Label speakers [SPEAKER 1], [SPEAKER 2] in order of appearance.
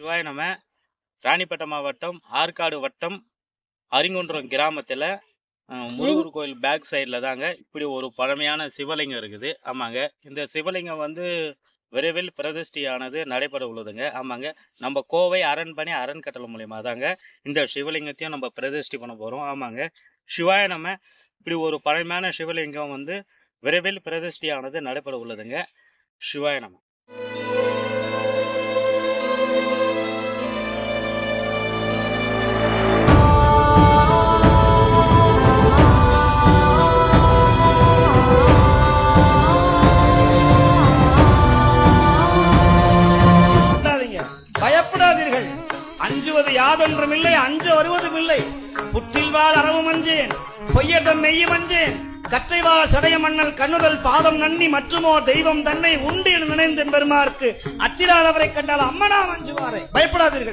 [SPEAKER 1] சிவாய நம்ம ராணிப்பேட்டை மாவட்டம் ஆற்காடு வட்டம் அரிங்குன்றம் கிராமத்தில் முருகர் கோயில் பேக் சைடில் தாங்க இப்படி ஒரு பழமையான சிவலிங்கம் இருக்குது. ஆமாங்க. இந்த சிவலிங்கம் வந்து விரைவில் பிரதிஷ்டியானது நடைபெற உள்ளதுங்க. ஆமாங்க. நம்ம கோவை அரண்மனை அறன்கட்டளை மூலியமா தாங்க இந்த சிவலிங்கத்தையும் நம்ம பிரதிஷ்டி பண்ண போகிறோம் ஆமாங்க. சிவாய நம்ம இப்படி ஒரு பழமையான சிவலிங்கம் வந்து விரைவில் பிரதிஷ்டியானது நடைபெற உள்ளதுங்க. சிவாய நம்ம
[SPEAKER 2] அஞ்சுவது யாதொன்றும் இல்லை அஞ்ச வருவதும் இல்லை. புற்றில் வாழ் அறவு மஞ்சேன் பொய்யட்டம் மெய்ய மஞ்சேன் கற்றை வாழ் சடைய மன்னல் கண்ணுதல் பாதம் நன்னி மற்றுமோ தெய்வம் தன்னை உண்டு என நினைந்து பெருமாருக்கு. அச்சிலாதவரை கண்டால் அம்மனா மஞ்சுவாரை பயப்படாதீர்கள்.